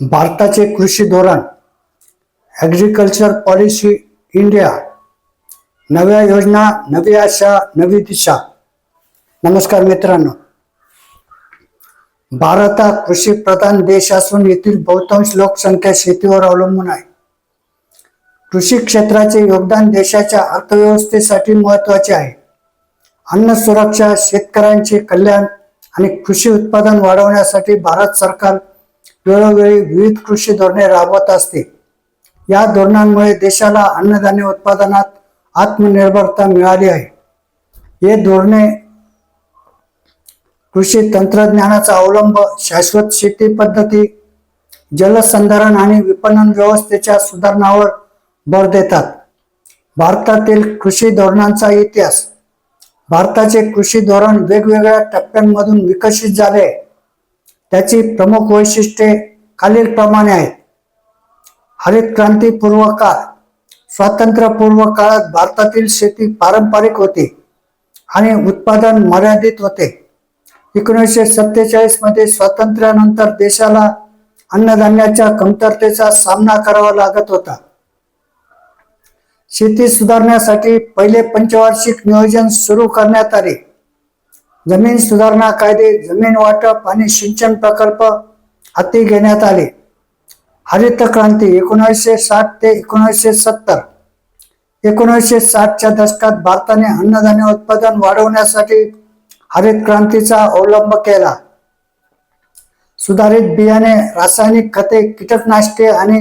भारताचे कृषी धोरण ॲग्रिकल्चर पॉलिसी इंडिया नव्या योजना नवी आशा नवी दिशा. नमस्कार मित्रांनो. भारत हा कृषी प्रधान देश असून येथील बहुतांश लोकसंख्या शेतीवर अवलंबून आहे. कृषी क्षेत्राचे योगदान देशाच्या अर्थव्यवस्थेसाठी महत्त्वाचे आहे. अन्न सुरक्षा शेतकऱ्यांचे कल्याण आणि कृषी उत्पादन वाढवण्यासाठी भारत सरकार वेळोवेळी विविध कृषी धोरणे राबवत असते. या धोरणांमुळे देशाला अन्नधान्य उत्पादनात आत्मनिर्भरता मिळाली आहे. हे धोरणे कृषी तंत्रज्ञानाचा अवलंब शाश्वत शेती पद्धती जलसंधारण आणि विपणन व्यवस्थेच्या सुधारणावर भर देतात. भारतातील कृषी धोरणांचा इतिहास भारताचे कृषी धोरण वेगवेगळ्या टप्प्यांमधून विकसित झाले आहे. त्याची प्रमुख वैशिष्ट्ये खालीलप्रमाणे आहेत. हरित क्रांती पूर्व काळ स्वातंत्र्यपूर्व काळात भारतातील शेती पारंपरिक होती आणि उत्पादन मर्यादित होते. एकोणीसशे सत्तेचाळीसमध्ये स्वातंत्र्यानंतर देशाला अन्नधान्याच्या कमतरतेचा सामना करावा लागत होता. शेती सुधारण्यासाठी पहिले पंचवार्षिक नियोजन सुरू करण्यात आले. जमीन सुधारणा कायदे जमीन वाटप आणि सिंचन प्रकल्प हाती घेण्यात आले. हरित क्रांती एकोणीसशे साठ ते एकोणीसशे सत्तर. एकोणीसशे साठच्या दशकात भारताने अन्नधान्य उत्पादन वाढवण्यासाठी हरित क्रांतीचा अवलंब केला. सुधारित बियाणे रासायनिक खते कीटकनाशके आणि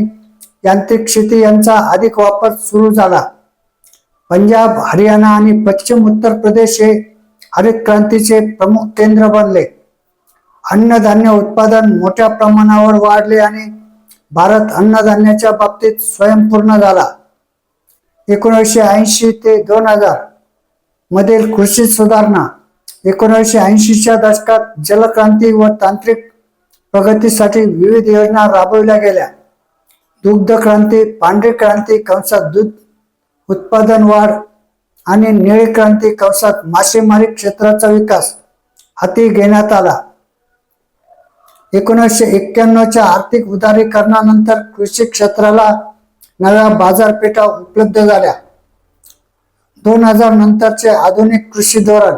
यांत्रिक शेती यांचा अधिक वापर सुरू झाला. पंजाब हरियाणा आणि पश्चिम उत्तर प्रदेश हे हरित क्रांतीचे प्रमुख केंद्र बनले. अन्नधान्य उत्पादन मोठ्या प्रमाणावर वाढले आणि भारत अन्नधान्याच्या बाबतीत स्वयंपूर्ण झाला. एकोणीसशे ऐंशी ते दोन हजार मधील कृषी सुधारणा एकोणीसशे ऐंशीच्या दशकात जलक्रांती व तांत्रिक प्रगतीसाठी विविध योजना राबविल्या गेल्या. दुग्ध क्रांती पांढरी क्रांती कंसात दूध उत्पादन वाढ आणि निळी क्रांती कंसात मासेमारी क्षेत्राचा विकास हाती घेण्यात आला. एकोणीसशे एक्क्याण्णवच्या आर्थिक उदारीकरणानंतर कृषी क्षेत्राला नव्या बाजारपेठा उपलब्ध झाल्या. दोन हजार नंतरचे आधुनिक कृषी धोरण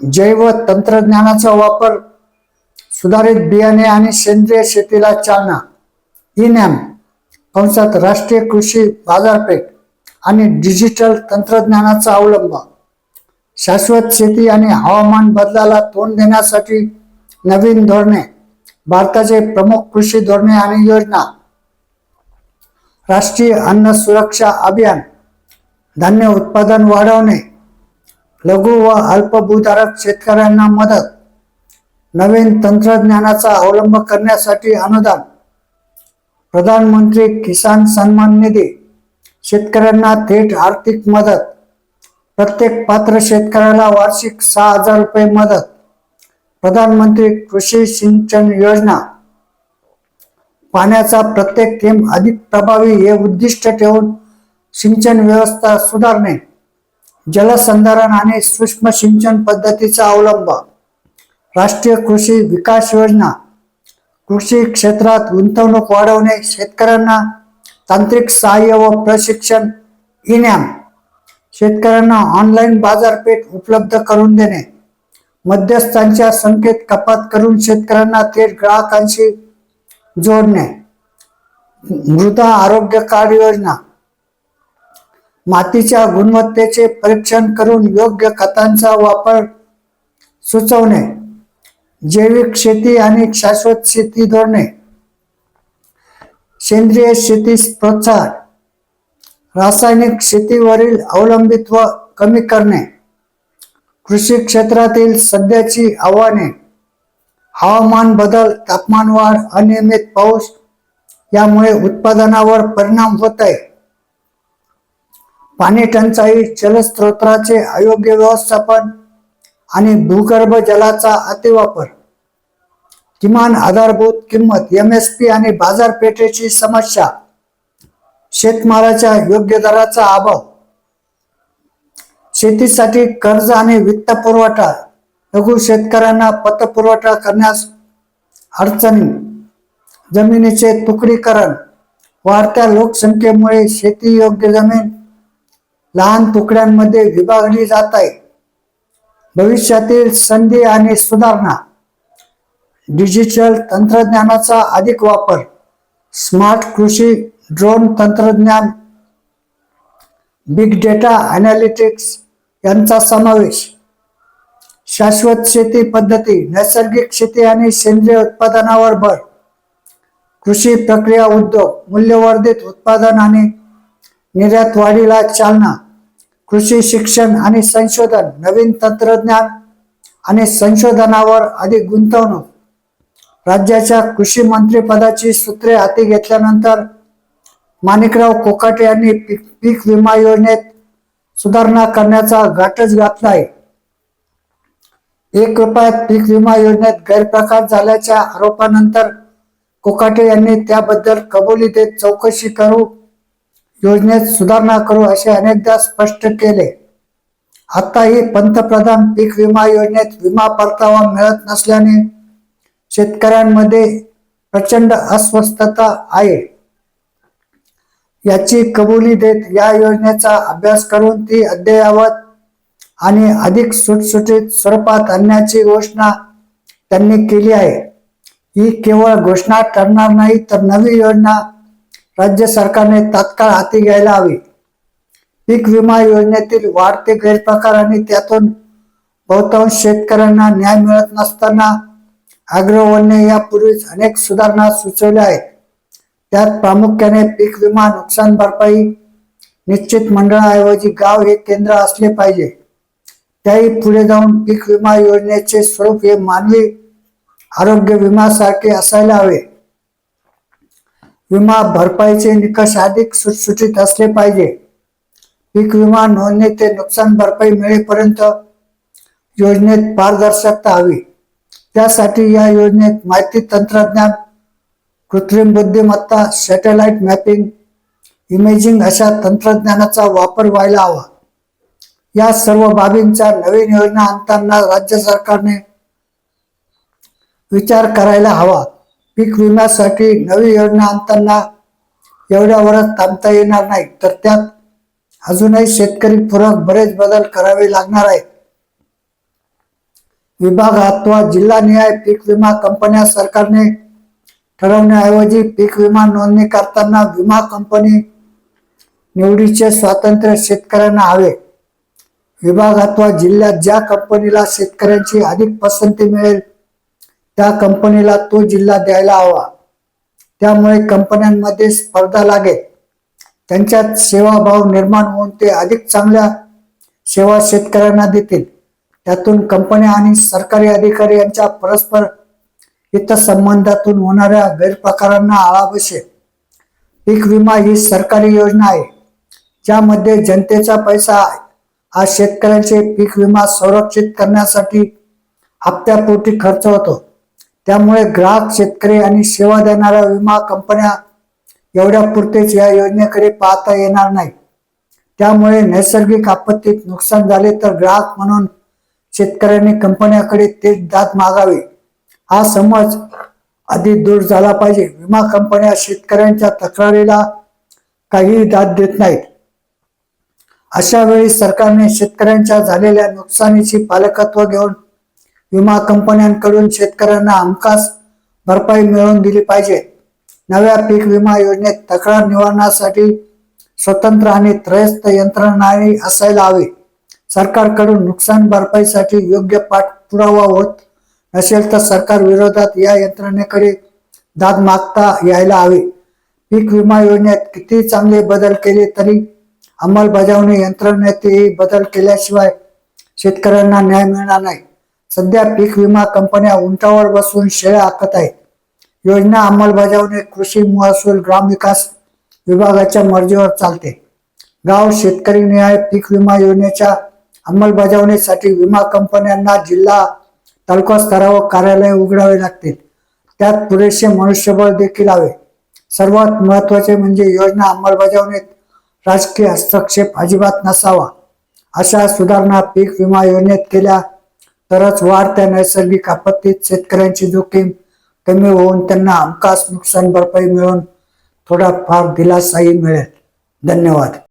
जैव तंत्रज्ञानाचा वापर सुधारित बियाणे आणि सेंद्रिय शेतीला चालना इनॅम कंसात राष्ट्रीय कृषी बाजारपेठ आणि डिजिटल तंत्रज्ञानाचा अवलंब. शाश्वत शेती आणि हवामान बदलाला तोंड देण्यासाठी नवीन धोरणे भारताचे प्रमुख कृषी धोरणे आणि योजना. राष्ट्रीय अन्न सुरक्षा अभियान धान्य उत्पादन वाढवणे लघु व अल्पभूधारक शेतकऱ्यांना मदत नवीन तंत्रज्ञानाचा अवलंब करण्यासाठी अनुदान. प्रधानमंत्री किसान सन्मान निधी शेतकऱ्यांना थेट आर्थिक मदत. प्रत्येक पात्र शेतकऱ्याला वार्षिक सहा हजार रुपये मदत. प्रधानमंत्री कृषी सिंचन योजना. पाण्याचा प्रत्येक थेंब अधिक प्रभावी हे उद्दिष्ट ठेवून सिंचन व्यवस्था सुधारणे. जलसंधारण आणि सूक्ष्म सिंचन पद्धतीचा अवलंब. राष्ट्रीय कृषी विकास योजना. कृषी क्षेत्रात गुंतवणूक वाढवणे शेतकऱ्यांना तांत्रिक सहाय्य व प्रशिक्षण इनॅम. शेतकऱ्यांना ऑनलाईन बाजारपेठ उपलब्ध करून देणे. मध्यस्थांच्या संख्येत कपात करून शेतकऱ्यांना थेट ग्राहकांशी जोडणे. मृदा आरोग्य कार्ड योजना. मातीच्या गुणवत्तेचे परीक्षण करून योग्य खतांचा वापर सुचवणे. जैविक शेती आणि शाश्वत शेती धोरणे. सेंद्रिय शेतीस प्रोत्साहन रासायनिक शेतीवरील अवलंबित्व कमी करणे कृषी क्षेत्रातील सध्याची आव्हाने हवामान बदल तापमान वाढ अनियमित पाऊस यामुळे उत्पादनावर परिणाम होत आहे पाणी टंचाई जलस्रोताचे अयोग्य व्यवस्थापन आणि भूगर्भ जलाचा अतिवापर किमान आधारभूत किंमत एम एस पी आणि बाजारपेठेची समस्या शेतमालाच्या योग्य दराचा अभाव शेतीसाठी कर्ज आणि वित्त पुरवठा लघु शेतकऱ्यांना पतपुरवठा करण्यास अडचणी जमिनीचे तुकडीकरण वाढत्या लोकसंख्येमुळे शेती योग्य जमीन लहान तुकड्यांमध्ये विभागली जात आहे. भविष्यातील संधी आणि सुधारणा डिजिटल तंत्रज्ञानाचा अधिक वापर. स्मार्ट कृषी ड्रोन तंत्रज्ञान बिग डेटा अनालिटिक्स यांचा समावेश. शाश्वत शेती पद्धती नैसर्गिक शेती आणि सेंद्रिय उत्पादनावर भर. कृषी प्रक्रिया उद्योग मूल्यवर्धित उत्पादन आणि निर्यात वाढीला चालना. कृषी शिक्षण आणि संशोधन नवीन तंत्रज्ञान आणि संशोधनावर अधिक गुंतवणूक. राज्याच्या कृषी मंत्रिपदाची सूत्रे हाती घेतल्यानंतर माणिकराव कोकाटे यांनी पीक पीक विमा योजनेत सुधारणा करण्याचा घाटच घातला आहे. एक रुपयात पीक विमा योजनेत गैरप्रकार झाल्याच्या आरोपानंतर कोकाटे यांनी त्याबद्दल कबुली देत चौकशी करू योजनेत सुधारणा करू असे अनेकदा स्पष्ट केले. आताही पंतप्रधान पीक विमा योजनेत विमा परतावा मिळत नसल्याने शेतकऱ्यांमध्ये प्रचंड अस्वस्थता आहे. याची कबुली देत या योजनेचा अभ्यास करून ती अद्ययावत आणि अधिक सुटसुटीत स्वरूपात आणण्याची घोषणा त्यांनी केली आहे. ही केवळ घोषणा ठरणार नाही तर नवी योजना राज्य सरकारने तात्काळ हाती घ्यायला हवी. पीक विमा योजनेतील वाढते गैरप्रकार आणि त्यातून बहुतांश शेतकऱ्यांना न्याय मिळत नसताना अग्रवन्य यापूर्वीच अनेक सुधारणा सुचवल्या आहेत. त्यात प्रामुख्याने पीक विमा नुकसान भरपाई निश्चित मंडळाऐवजी गाव हे केंद्र असले पाहिजे. त्याही पुढे जाऊन पीक विमा योजनेचे स्वरूप हे मानवी आरोग्य विमासारखे असायला हवे. विमा भरपाईचे निकष अधिक सुटसुटीत असले पाहिजे. पीक विमा नोंदणी ते नुकसान भरपाई मिळेपर्यंत योजनेत पारदर्शकता हवी. त्यासाठी या योजनेत माहिती तंत्रज्ञान कृत्रिम बुद्धिमत्ता सॅटेलाइट मॅपिंग इमेजिंग अशा तंत्रज्ञानाचा वापर व्हायला हवा. या सर्व बाबींचा नवीन योजना आणताना राज्य सरकारने विचार करायला हवा. पीक विम्यासाठी नवी योजना आणताना एवढ्यावरच थांबता येणार नाही तर त्यात अजूनही शेतकरी पूरक बरेच बदल करावे लागणार आहेत. विभाग अथवा जिल्हानिहाय पीक विमा कंपन्या सरकारने ठरवण्याऐवजी पीक विमा नोंदणी करताना विमा कंपनी निवडीचे स्वातंत्र्य शेतकऱ्यांना हवे. विभाग अथवा जिल्ह्यात ज्या कंपनीला शेतकऱ्यांची अधिक पसंती मिळेल त्या कंपनीला तो जिल्हा द्यायला हवा. त्यामुळे कंपन्यांमध्ये स्पर्धा लागेल त्यांच्यात सेवाभाव निर्माण होऊन ते अधिक चांगल्या सेवा शेतकऱ्यांना देतील. त्यातून कंपन्या आणि सरकारी अधिकारी यांच्या परस्पर हितसंबंधातून होणाऱ्या गैरप्रकारांना आळा बसेल. पीक विमा ही सरकारी योजना आहे ज्यामध्ये जनतेचा पैसा हा शेतकऱ्यांचे पीक विमा संरक्षित करण्यासाठी हप्त्यापोटी खर्च होतो. त्यामुळे ग्राहक शेतकरी आणि सेवा देणाऱ्या विमा कंपन्या एवढ्या पुरतेच या योजनेकडे पाहता येणार नाही त्यामुळे नैसर्गिक आपत्तीत नुकसान झाले तर ग्राहक म्हणून शेतकऱ्यांनी कंपन्याकडे तेच दाद मागावे. हा समज आधी दूर झाला पाहिजे. विमा कंपन्या शेतकऱ्यांच्या तक्रारीला काहीही दाद देत नाहीत. अशा वेळी सरकारने शेतकऱ्यांच्या झालेल्या नुकसानीची पालकत्व घेऊन विमा कंपन्यांकडून शेतकऱ्यांना हमखास भरपाई मिळवून दिली पाहिजे. नव्या पीक विमा योजनेत तक्रार निवारणासाठी स्वतंत्र आणि त्रयस्थ यंत्रणाही असायला हवी. सरकारकडून नुकसान भरपाईसाठी योग्य पाठपुरावा होत नसेल तर सरकार विरोधात या यंत्रणेकडे दाद मागता यायला हवी. पीक विमा योजनेत किती चांगले बदल केले तरी अंमलबजावणी यंत्रणेतही बदल केल्याशिवाय शेतकऱ्यांना न्याय मिळणार नाही. सध्या पीक विमा कंपन्या उंटावर बसून शेळ्या आखत आहेत. योजना अंमलबजावणी कृषी महसूल ग्रामविकास विभागाच्या मर्जीवर चालते. गाव शेतकरी न्याय पीक विमा योजनेच्या अंमलबजावणीसाठी विमा कंपन्यांना जिल्हा तालुका स्तरावर कार्यालय उघडावे लागतील. त्यात पुरेसे मनुष्यबळ देखील हवे. सर्वात महत्त्वाचे म्हणजे योजना अंमलबजावणीत राजकीय हस्तक्षेप अजिबात नसावा. अशा सुधारणा पीक विमा योजनेत केल्या तरच वाढत्या नैसर्गिक आपत्तीत शेतकऱ्यांची जोखीम कमी होऊन त्यांना हमखास नुकसान भरपाई मिळून थोडाफार दिलासाही मिळेल. धन्यवाद.